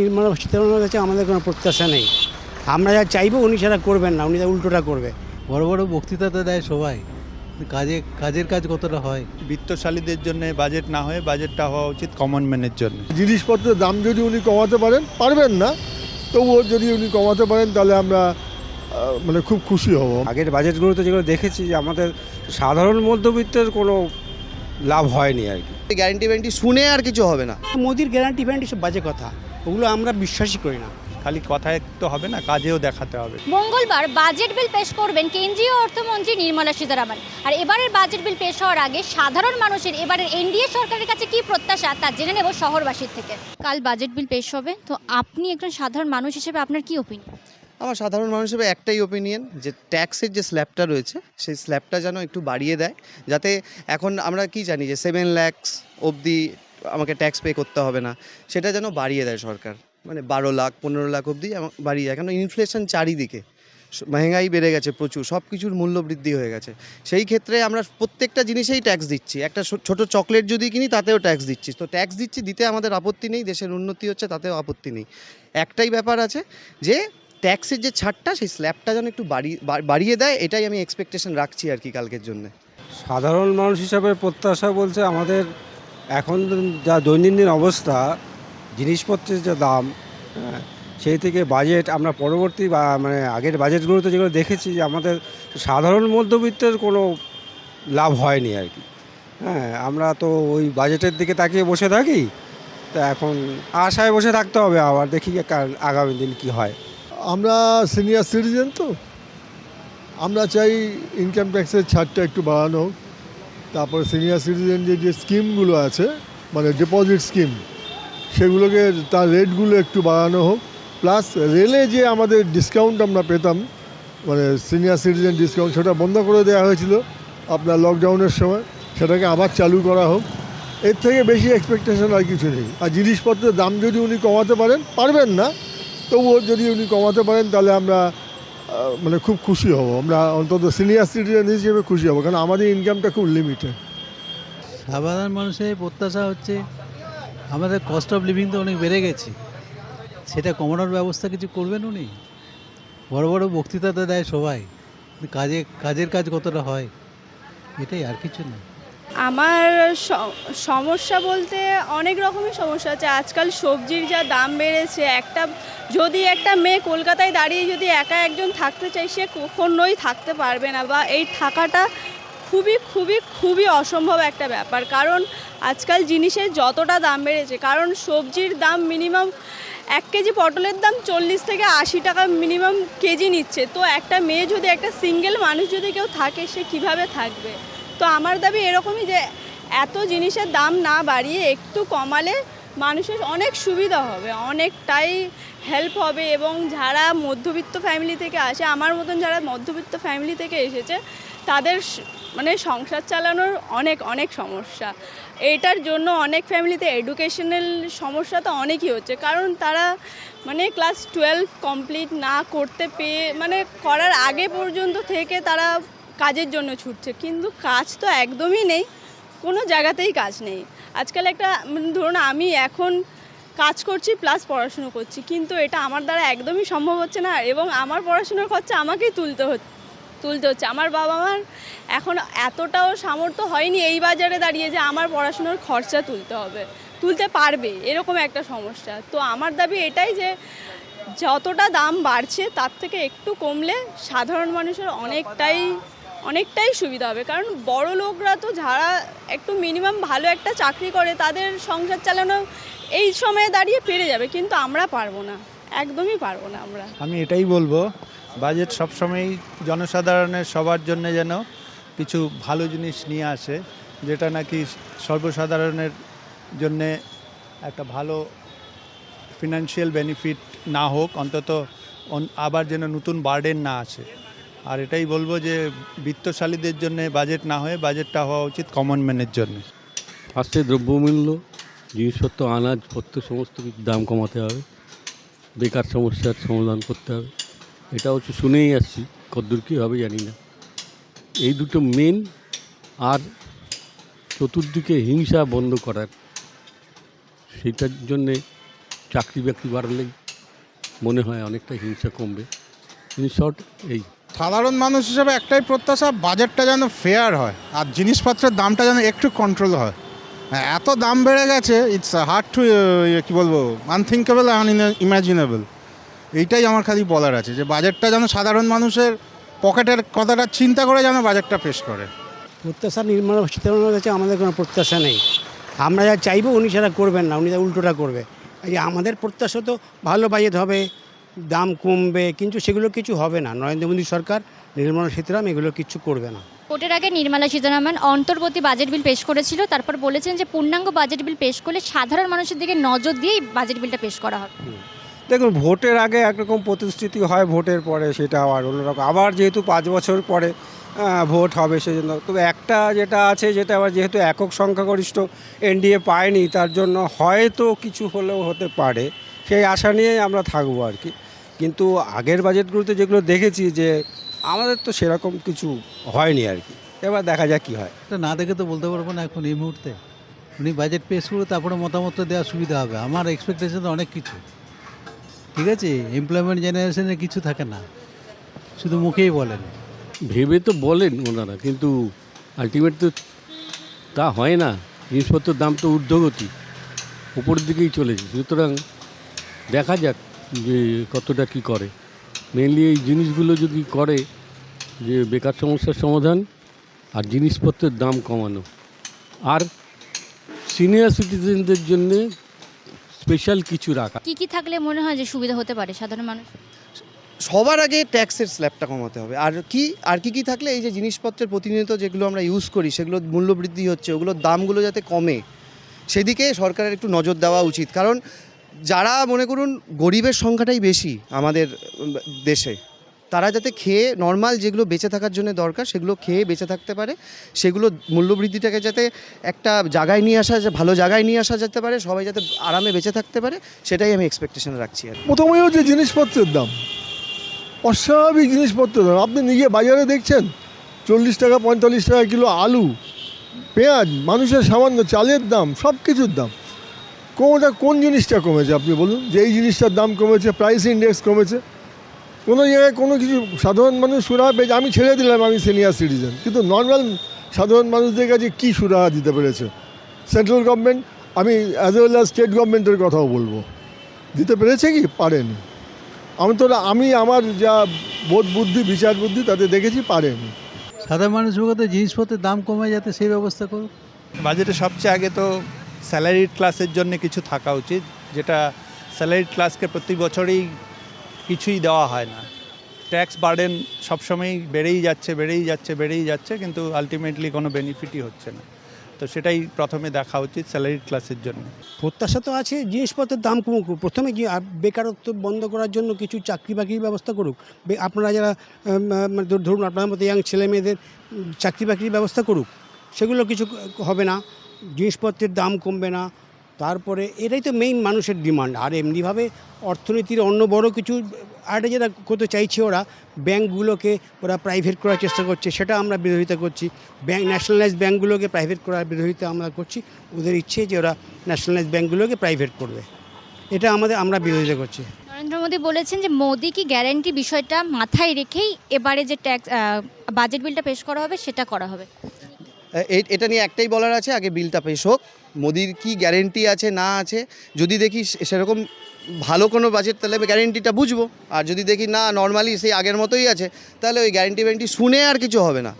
নির্মলা সীতারামনের কাছে আমাদের কোনো প্রত্যাশা নেই। আমরা যা চাইব উনি সেটা করবেন না উনি তা উল্টোটা করবে। বড় বড় বক্তৃতা তো দেয় সবাই। কাজে কাজের কাজ কতটা হয়? বিত্তশালীদের জন্য বাজেট না হয়ে বাজেটটা হওয়া উচিত কমন ম্যানের জন্য। জিনিসপত্রের দাম যদি উনি কমাতে পারেন পারবেন না তবুও যদি উনি কমাতে পারেন তাহলে আমরা মানে খুব খুশি হব। আগের বাজেটগুলোতে যেগুলো দেখেছি যে আমাদের সাধারণ মধ্যবিত্তের কোনো লাভ হয়নি আর কি। গ্যারান্টি ব্যারেন্টি শুনে আর কিছু হবে না। মোদির গ্যারান্টি ফ্যারান্টি সব বাজে কথা। ওগুলো আমরা বিশ্বাসই করি না। খালি কথায় তো হবে না কাজেও দেখাতে হবে। মঙ্গলবার বাজেট বিল পেশ করবেন কেন্দ্রীয় অর্থমন্ত্রী নির্মলা সীতারামন। আর এবারের বাজেট বিল পেশ হওয়ার আগে সাধারণ মানুষের এবারের এনডিএ সরকারের কাছে কি প্রত্যাশা তা জেনে নেব শহরবাসীর থেকে। কাল বাজেট বিল পেশ হবে তো আপনি একজন সাধারণ মানুষ হিসেবে আপনার কি ওপিনিয়ন আমার সাধারণ মানুষ হিসেবে একটাই ওপিনিয়ন যে ট্যাক্সের যে স্ল্যাবটা রয়েছে সেই স্ল্যাবটা যেন একটু বাড়িয়ে দেয় যাতে এখন আমরা কি জানি যে সেভেন ল্যাক্স অবধি আমাকে ট্যাক্স পে করতে হবে না। সেটা যেন বাড়িয়ে দেয় সরকার। মানে বারো লাখ, পনেরো লাখ অবধি বাড়িয়ে যায় কেন ইনফ্লেশন চারিদিকে। মেহেঙ্গাই বেড়ে গেছে প্রচুর। সব কিছুর মূল্য বৃদ্ধি হয়ে গেছে। সেই ক্ষেত্রে আমরা প্রত্যেকটা জিনিসেই ট্যাক্স দিচ্ছি। একটা ছোট চকলেট যদি কিনি, তাতেও ট্যাক্স দিচ্ছি। তো ট্যাক্স দিচ্ছি দিতে আমাদের আপত্তি নেই, দেশের উন্নতি হচ্ছে, তাতেও আপত্তি নেই। একটাই ব্যাপার আছে যে ট্যাক্সের যে ছাড়টা, সেই স্ল্যাবটা যেন একটু বাড়িয়ে বাড়িয়ে দেয়, এটাই আমি এক্সপেকটেশন রাখছি আর কি কালকের জন্য। সাধারণ মানুষ হিসাবে প্রত্যাশা বলছে আমাদের এখন যা দৈনন্দিন অবস্থা জিনিসপত্রের যা দাম হ্যাঁ, সেই থেকে বাজেট আমরা পরবর্তী বা মানে আগের বাজেটগুলোতে যেগুলো দেখেছি যে আমাদের সাধারণ মধ্যবিত্তের কোনো লাভ হয়নি আর কি। হ্যাঁ আমরা তো ওই বাজেটের দিকে তাকিয়ে বসে থাকি তা এখন আশায় বসে থাকতে হবে আবার দেখি আগামী দিন কি হয়। আমরা সিনিয়র সিটিজেন তো আমরা চাই ইনকাম ট্যাক্সের ছাড়টা একটু বাড়ানো হোক। তারপরে সিনিয়র সিটিজেনদের যে স্কিমগুলো আছে মানে ডিপোজিট স্কিম সেগুলোকে তার রেটগুলো একটু বাড়ানো হোক প্লাস রেলে যে আমাদের ডিসকাউন্ট আমরা পেতাম মানে সিনিয়র সিটিজেন ডিসকাউন্ট সেটা বন্ধ করে দেওয়া হয়েছিল আপনার লকডাউনের সময়, সেটাকে আবার চালু করা হোক। এর থেকে বেশি এক্সপেকটেশন আর কিছু নেই। আর জিনিসপত্রের দাম যদি উনি কমাতে পারেন, পারবেন না, তবুও যদি উনি কমাতে পারেন, তাহলে আমরা মানে খুব খুশি হব। আমরা অন্তত সিনিয়র সিটিজেন হিসেবে খুশি হব, কারণ আমাদের ইনকামটা খুব লিমিটেড সাধারণ মানুষের প্রত্যাশা হচ্ছে আমাদের কস্ট অফ লিভিং তো অনেক বেড়ে গেছে। সেটা কমানোর ব্যবস্থা কিছু করবেন উনি? বড় বড় বক্তৃতা তো দেয় সবাই, কাজে, কাজের কাজ কতটা হয়, এটাই আর কিছু না। আমার সমস্যা বলতে অনেক রকমই সমস্যা আছে। আজকাল সবজির যা দাম বেড়েছে, একটা, যদি একটা মেয়ে কলকাতায় দাঁড়িয়ে যদি একা একজন থাকতে চায়, সে কখনোই থাকতে পারবে না বা এই থাকাটা খুবই খুবই খুবই অসম্ভব একটা ব্যাপার। কারণ আজকাল জিনিসের যতটা দাম বেড়েছে, কারণ সবজির দাম মিনিমাম এক কেজি পটলের দাম চল্লিশ থেকে আশি টাকা মিনিমাম কেজি নিচ্ছে। তো একটা মেয়ে যদি, একটা সিঙ্গেল মানুষ যদি কেউ থাকে, সে কীভাবে থাকবে? তো আমার দাবি এরকমই যে এত জিনিসের দাম না বাড়িয়ে একটু কমালে মানুষের অনেক সুবিধা হবে, অনেকটাই হেল্প হবে এবং যারা মধ্যবিত্ত ফ্যামিলি থেকে আসে, আমার মতন যারা মধ্যবিত্ত ফ্যামিলি থেকে এসেছে, তাদের মানে সংসার চালানোর অনেক অনেক সমস্যা। এটার জন্য অনেক ফ্যামিলিতে এডুকেশনাল সমস্যা তো অনেকই হচ্ছে, কারণ তারা মানে ক্লাস টুয়েলভ কমপ্লিট না করতে পেয়ে মানে করার আগে পর্যন্ত থেকে তারা কাজের জন্য ছুটছে। কিন্তু কাজ তো একদমই নেই, কোনো জায়গাতেই কাজ নেই। আজকাল একটা মানে ধরুন আমি এখন কাজ করছি প্লাস পড়াশুনো করছি, কিন্তু এটা আমার দ্বারা একদমই সম্ভব হচ্ছে না। এবং আমার পড়াশুনোর খরচা আমাকেই তুলতে হচ্ছে তুলতে হচ্ছে। আমার বাবা মার এখন এতটাও সামর্থ্য হয়নি এই বাজারে দাঁড়িয়ে যে আমার পড়াশুনোর খরচা তুলতে হবে, তুলতে পারবে, এরকম একটা সমস্যা। তো আমার দাবি এটাই যে, যতটা দাম বাড়ছে তার থেকে একটু কমলে সাধারণ মানুষের অনেকটাই অনেকটাই সুবিধা হবে। কারণ বড় লোকরা তো যারা একটু মিনিমাম ভালো একটা চাকরি করে, তাদের সংসার চালানো এই সময়ে দাঁড়িয়ে পেরে যাবে। কিন্তু আমরা পারব না। একদমই পারব না আমরা। আমি এটাই বলব বাজেট সবসময়ই জনসাধারণের সবার জন্য যেন কিছু ভালো জিনিস নিয়ে আসে, যেটা নাকি সর্বসাধারণের জন্যে একটা ভালো ফিনান্সিয়াল বেনিফিট না হোক, অন্তত আবার যেন নতুন বার্ডেন না আসে। আর এটাই বলব যে বিত্তশালীদের জন্য বাজেট না হয়ে বাজেটটা হওয়া উচিত কমন ম্যানের জন্য। ফার্স্টে দ্রব্যমূল্য, জিনিসপত্র আনাজপত্র সমস্ত কিছু দাম কমাতে হবে। বেকার সমস্যার সমাধান করতে হবে। এটা হচ্ছে শুনেই আসছি, কদ্দূর কী হবে জানি না। এই দুটো মেন আর চতুর্দিকে হিংসা বন্ধ করার, সেটার জন্যে চাকরি বাকরি বাড়লেই মনে হয় অনেকটা হিংসা কমবে। ইন শর্ট এই। সাধারণ মানুষ হিসেবে একটাই প্রত্যাশা বাজেটটা যেন ফেয়ার হয় আর জিনিসপত্রের দামটা যেন একটু কন্ট্রোল হয়। হ্যাঁ, এত দাম বেড়ে গেছে ইটস হার্ড টু কী বলব আনথিঙ্কেবল আন ইমাজিনেবল এইটাই আমার খালি বলার আছে যে বাজেটটা যেন সাধারণ মানুষের পকেটের কথাটা চিন্তা করে যেন বাজেটটা পেশ করে। প্রত্যাশা নির্মলা সীতারামনের কাছে আমাদের কোনো প্রত্যাশা নেই। আমরা যা চাইব উনি সেটা করবেন না উনি উল্টোটা করবে। এই আমাদের প্রত্যাশা তো ভালো বাজেট হবে দাম কমবে কিন্তু সেগুলো কিছু হবে না। নরেন্দ্র মোদী সরকার নির্মলা সীতারাম এগুলো কিছু করবে না। ভোটের আগে নির্মলা সীতারামন অন্তর্বর্তী বাজেট বিল পেশ করেছিল তারপর বলেছেন যে পূর্ণাঙ্গ বাজেট বিল পেশ করলে সাধারণ মানুষের দিকে নজর দিয়েই বাজেট বিলটা পেশ করা হবে। দেখুন ভোটের আগে একরকম প্রতিশ্রুতি হয় ভোটের পরে সেটা আবার অন্যরকম। আবার যেহেতু পাঁচ বছর পরে ভোট হবে সেই জন্য তবে একটা যেটা আছে যেটা আবার যেহেতু একক সংখ্যাগরিষ্ঠ এনডিএ পায়নি তার জন্য হয়তো কিছু হলেও হতে পারে। সেই আশা নিয়েই আমরা থাকব আর কি। কিন্তু আগের বাজেটগুলোতে যেগুলো দেখেছি যে আমাদের তো সেরকম কিছু হয়নি আর কি। এবার দেখা যাক কী হয়। এটা না দেখে তো বলতে পারব না এখন এই মুহূর্তে। উনি বাজেট পেশ করে তারপরে মতামত দেওয়া সুবিধা হবে। আমার এক্সপেকটেশন তো অনেক কিছু। ঠিক আছে? এমপ্লয়মেন্ট জেনারেশনের কিছু থাকে না। শুধু মুখেই বলেন। ভেবে তো বলেন ওনারা কিন্তু আলটিমেট তো তা হয় না। জিনিসপত্রের দাম তো ঊর্ধ্বগতি। উপরের দিকেই চলেছে। সুতরাং দেখা যাক যে কতটা কি করে? মেনলি এই জিনিসগুলো যদি করে যে বেকার সমস্যার সমাধান আর জিনিসপত্রের দাম কমানো। আর সিনিয়র সিটিজেনদের জন্যে স্পেশাল কিছু রাখা। কি কি থাকলে মনে হয় যে সুবিধা হতে পারে সাধারণ মানুষ? সবার আগে ট্যাক্সের স্ল্যাবটা কমাতে হবে। আর কি আর কি কি থাকলে এই যে জিনিসপত্রের প্রতিনিয়ত যেগুলো আমরা ইউজ করি সেগুলো মূল্য বৃদ্ধি হচ্ছে ওগুলোর দামগুলো যাতে কমে সেদিকে সরকারের একটু নজর দেওয়া উচিত। কারণ যারা মনে করুন গরিবের সংখ্যাটাই বেশি আমাদের দেশে, তারা যাতে খেয়ে নর্মাল যেগুলো বেঁচে থাকার জন্য দরকার, সেগুলো খেয়ে বেঁচে থাকতে পারে, সেগুলো মূল্যবৃদ্ধিটাকে যাতে একটা জায়গায় নিয়ে আসা ভালো জায়গায় নিয়ে আসা যেতে পারে, সবাই যাতে আরামে বেঁচে থাকতে পারে, সেটাই আমি এক্সপেকটেশন রাখছি আর। প্রথমেই হচ্ছে জিনিসপত্রের দাম, অস্বাভাবিক জিনিসপত্রের দাম, আপনি নিজে বাজারে দেখছেন, চল্লিশ টাকা, পঁয়তাল্লিশ টাকা কিলো আলু, পেঁয়াজ, মানুষের সামান্য চালের দাম সব কিছুর দাম কোনটা কোন জিনিসটা কমেছে আপনি বলুন? যে এই জিনিসটার দাম কমেছে প্রাইস ইন্ডেক্স কমেছে। কোনো জায়গায় কোনো কিছু সাধারণ মানুষ সুরাহা পেয়েছে। আমি ছেড়ে দিলাম আমি সিনিয়র সিটিজেন কিন্তু নর্মাল সাধারণ মানুষদের কাছে কী সুরাহা দিতে পেরেছে? সেন্ট্রাল গভর্নমেন্ট আমি অ্যাজ ওয়েল অ্যাজ স্টেট গভর্নমেন্টের কথাও বলব। দিতে পেরেছে কি? পারেনি। আমি তো আমি আমার যা বোধ বুদ্ধি বিচার বুদ্ধি তাতে দেখেছি পারেনি। সাধারণ মানুষ বলতে জিনিসপত্রের দাম কমে যাতে সেই ব্যবস্থা করুক। বাজেটে সবচেয়ে আগে তো স্যালারিড ক্লাসের জন্য কিছু থাকা উচিত, যেটা স্যালারিড ক্লাসকে প্রতি বছরই কিছুই দেওয়া হয় না। ট্যাক্স বার্ডেন সবসময়ই বেড়েই যাচ্ছে বেড়েই যাচ্ছে বেড়েই যাচ্ছে, কিন্তু আলটিমেটলি কোনো বেনিফিটই হচ্ছে না। তো সেটাই প্রথমে দেখা উচিত স্যালারিড ক্লাসের জন্য। প্রত্যাশা তো আছে, জিনিসপত্রের দাম কমুক। প্রথমে আর বেকারত্ব বন্ধ করার জন্য কিছু চাকরি বাকরির ব্যবস্থা করুক। আপনারা যারা মানে ধর- ধরুন আপনার মতো ইয়াং ছেলে মেয়েদের চাকরি বাকরির ব্যবস্থা করুক, সেগুলো কিছু হবে না। জিনিসপত্রের দাম কমবে না। তারপরে এটাই তো মেইন মানুষের ডিমান্ড আর এমনিভাবে অর্থনীতির অন্য বড় কিছু, আর যেটা করতে চাইছে ওরা ব্যাঙ্কগুলোকে ওরা প্রাইভেট করার চেষ্টা করছে, সেটা আমরা বিরোধিতা করছি। ব্যাঙ্ক ন্যাশনালাইজ ব্যাঙ্কগুলোকে প্রাইভেট করার বিরোধিতা আমরা করছি। ওদের ইচ্ছে যে ওরা ন্যাশনালাইজ ব্যাঙ্কগুলোকে প্রাইভেট করবে। এটা আমাদের, আমরা বিরোধিতা করছি। নরেন্দ্র মোদী বলেছেন যে মোদি কি গ্যারান্টি বিষয়টা মাথায় রেখেই এবারে যে ট্যাক্স বাজেট বিলটা পেশ করা হবে, সেটা করা হবে। এটা নিয়ে একটাই বলার আছে, আগে বিলটা পেশ হোক। মোদির কি গ্যারেন্টি আছে, না আছে, যদি দেখি সেরকম ভালো কোনো বাজেট তাহলে আমি গ্যারেন্টিটা বুঝব। আর যদি দেখি না নর্মালি সেই আগের মতোই আছে, তাহলে ওই গ্যারেন্টি ব্যারেন্টি শুনে আর কিছু হবে না।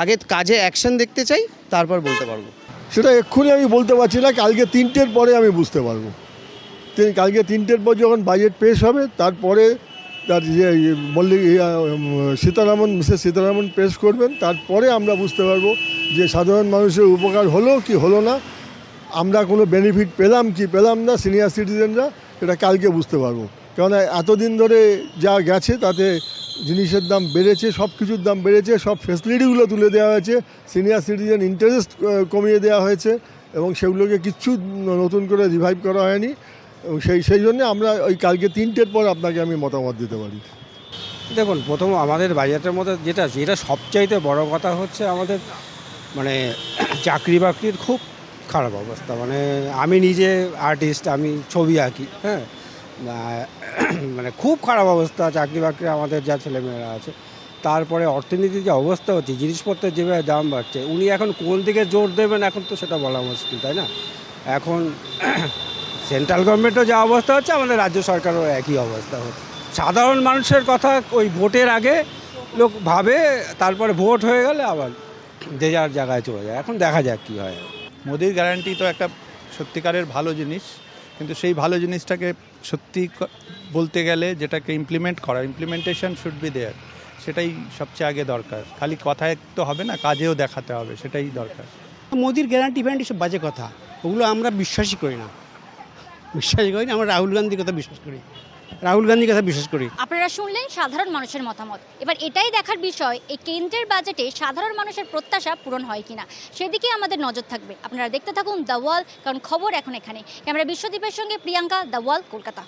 আগে কাজে অ্যাকশন দেখতে চাই, তারপর বলতে পারব। সেটা এক্ষুনি আমি বলতে পারছি না, কালকে তিনটের পরে আমি বুঝতে পারব। কালকে তিনটের পর যখন বাজেট পেশ হবে, তারপরে তার যে ইয়ে বললি ইয়ে, সীতারামন মিসেস সীতারামন পেশ করবেন। তারপরে আমরা বুঝতে পারব যে সাধারণ মানুষের উপকার হলো কি হলো না। আমরা কোনো বেনিফিট পেলাম কি পেলাম না সিনিয়র সিটিজেনরা এটা কালকে বুঝতে পারব। কেননা এতদিন ধরে যা গেছে তাতে জিনিসের দাম বেড়েছে সব কিছুর দাম বেড়েছে সব ফেসিলিটিগুলো তুলে দেওয়া হয়েছে। সিনিয়র সিটিজেন ইন্টারেস্ট কমিয়ে দেওয়া হয়েছে এবং সেগুলোকে কিচ্ছু নতুন করে রিভাইভ করা হয়নি। সেই সেই জন্য আমরা ওই কালকে তিনটের পর আপনাকে আমি মতামত দিতে পারি। দেখুন, প্রথম আমাদের বাজেটের মধ্যে যেটা যেটা সবচাইতে বড় কথা হচ্ছে আমাদের মানে চাকরি বাকরির খুব খারাপ অবস্থা। মানে আমি নিজে আর্টিস্ট আমি ছবি আঁকি হ্যাঁ? মানে খুব খারাপ অবস্থা চাকরি বাকরি আমাদের যা ছেলেমেয়েরা আছে। তারপরে অর্থনীতির যে অবস্থা হচ্ছে, জিনিসপত্রের যেভাবে দাম বাড়ছে, উনি এখন কোন দিকে জোর দেবেন এখন তো সেটা বলা মুশকিল, তাই না? এখন সেন্ট্রাল গভর্নমেন্টও যা অবস্থা হচ্ছে আমাদের রাজ্য সরকারও একই অবস্থা হচ্ছে। সাধারণ মানুষের কথা ওই ভোটের আগে লোক ভাবে তারপরে ভোট হয়ে গেলে আবার যে যার জায়গায় চলে যায়। এখন দেখা যাক কী হয়। মোদির গ্যারান্টি তো একটা সত্যিকারের ভালো জিনিস কিন্তু সেই ভালো জিনিসটাকে সত্যি বলতে গেলে যেটাকে ইমপ্লিমেন্ট করা ইমপ্লিমেন্টেশন শুড বি দেয়ার সেটাই সবচেয়ে আগে দরকার। খালি কথায় তো হবে না কাজেও দেখাতে হবে সেটাই দরকার। মোদির গ্যারান্টি ফ্যারান্টি সব বাজে কথা। ওগুলো আমরা বিশ্বাসই করি না। বিশ্বাসই করি না, আমরা রাহুল গান্ধীর কথা বিশ্বাস করি। রাহুল গান্ধীর কথা বিশ্বাস করি। আপনারা শুনলেন সাধারণ মানুষের মতামত। এবার এটাই দেখার বিষয়, এই কেন্দ্রের বাজেটে সাধারণ মানুষের প্রত্যাশা পূরণ হয় কিনা? সেদিকে আমাদের নজর থাকবে। আপনারা দেখতে থাকুন দ্য ওয়াল, কারণ খবর এখন এখানে। ক্যামেরা বিশ্বদীপের সঙ্গে প্রিয়াঙ্কা, দ্য ওয়াল, কলকাতা।